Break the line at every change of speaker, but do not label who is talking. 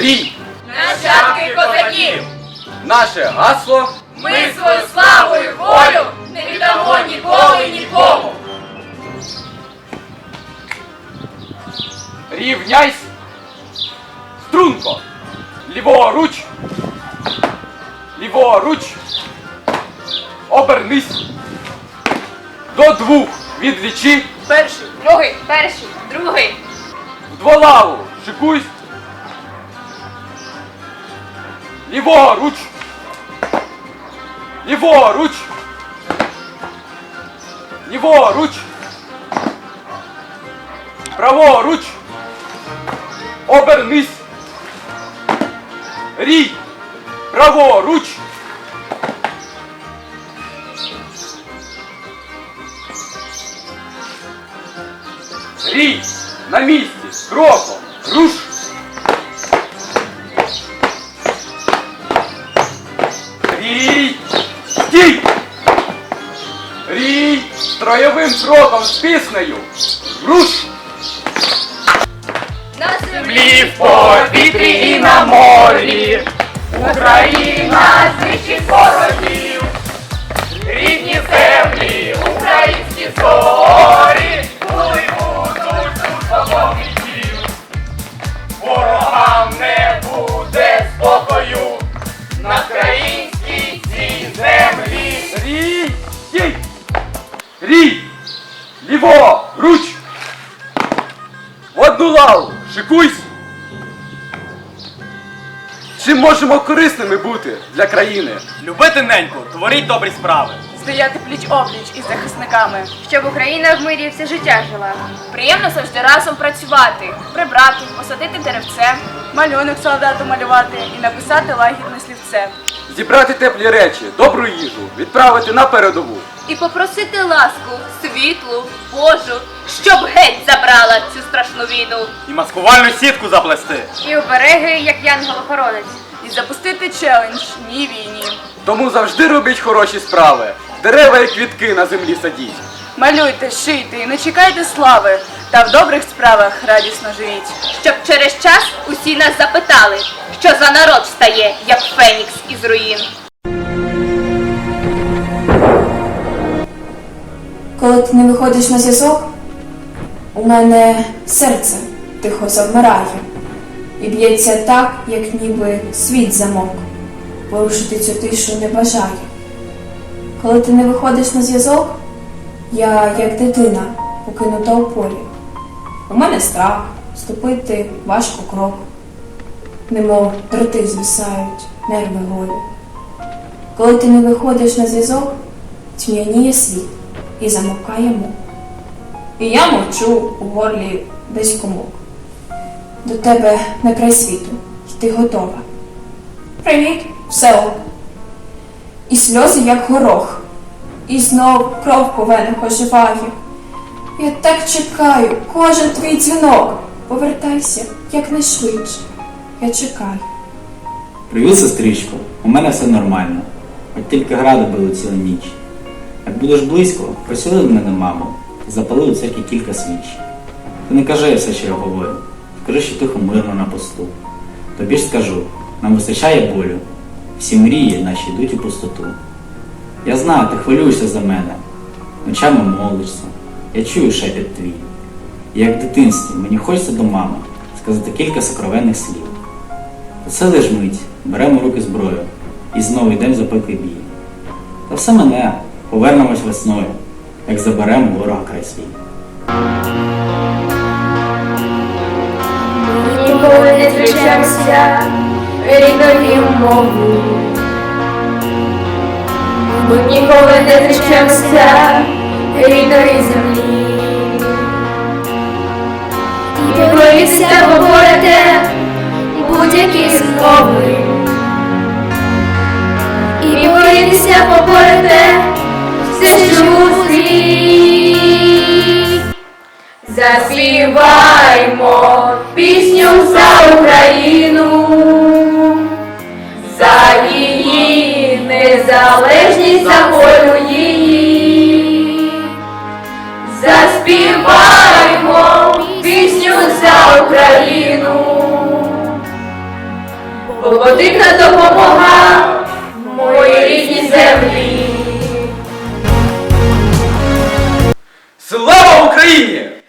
Рій!
Нащадки козаків!
Наше гасло
Ми свою славу і волю не віддамо ніколи нікому!
рівняйсь! Струнко! Ліворуч! Ліворуч! Обернись! До двох відлічи!
Перший, другий, перший, другий.
В дволаву шикуйсь! Ліворуч! Ліворуч! Ліворуч! Праворуч! Обернись! Рій! Праворуч! Рій! На місці! Кроком! Руш! Рій! Стій! Рій! Строєвим кроком з піснею! Руш!
На
Землі в повітрі і на морі! Україна знищить ворогів! Рідні землі, українські зорі! Лаву! Шикуйсь! Чим можемо корисними бути для країни?
Любити неньку, творіть добрі справи.
Стояти пліч опліч із захисниками.
Щоб Україна в мирі все життя жила.
Приємно завжди разом працювати, прибрати, посадити деревце, малюнок солдату малювати і написати лагідне слівце.
Зібрати теплі речі, добру їжу, відправити на передову.
І попросити ласку, світлу, Божу, щоб геть забрала цю страшну війну.
І маскувальну сітку заплести.
І обереги, як янгол-охоронець.
І запустити челендж Ні війні.
Тому завжди робіть хороші справи. Дерева і квітки на землі садіть.
Малюйте, шийте і не чекайте слави, та в добрих справах радісно живіть.
Щоб через час усі нас запитали, що за народ встає, як Фенікс із руїн.
Коли ти не виходиш на зв'язок, у мене серце тихо завмирає і б'ється так, як ніби світ замок. Порушити цю тишу не бажає. Коли ти не виходиш на зв'язок, я як дитина, покинута у полі. У мене страх, ступити важко крок, немов дроти звисають, нерви голі. Коли ти не виходиш на зв'язок, тьмяніє світ і замовкає мов. І я мовчу у горлі десь комок. До тебе на край світу, і ти готова. Привіт, все ок. І сльози, як горох, і знов кров по венах оживає. Я так чекаю, кожен твій дзвінок. Повертайся якнайшвидше. Я чекаю.
Привіт, сестричко, у мене все нормально. От тільки гради били цілу ніч. Як будеш близько, посіли мене, мамо, і запали у церкві кілька свіч. Ти не кажи все, що я говорю. Скажи, що тихо мирно на посту. Тобі ж скажу, нам вистачає болю. Всі мрії наші йдуть у пустоту. Я знаю, ти хвилюєшся за мене. Ночами молишся. Я чую шепіт твій. І як в дитинстві мені хочеться до мами сказати кілька сокровенних слів. Оце лиш мить, беремо руки зброю і знову йдемо за пеклий бій. Та все мене, повернемось весною, як заберемо ворога край свій.
Ніколи не зустрічався рідною мовою. Ми ніколи не зустрічався рідної землі. І боїшся поборете будь-які змови. І боїшся поборете все чужі. Заспіваймо пісню за Україну, за волю її, заспіваємо пісню за Україну, бо потрібна допомога моїй рідній землі. Слава Україні!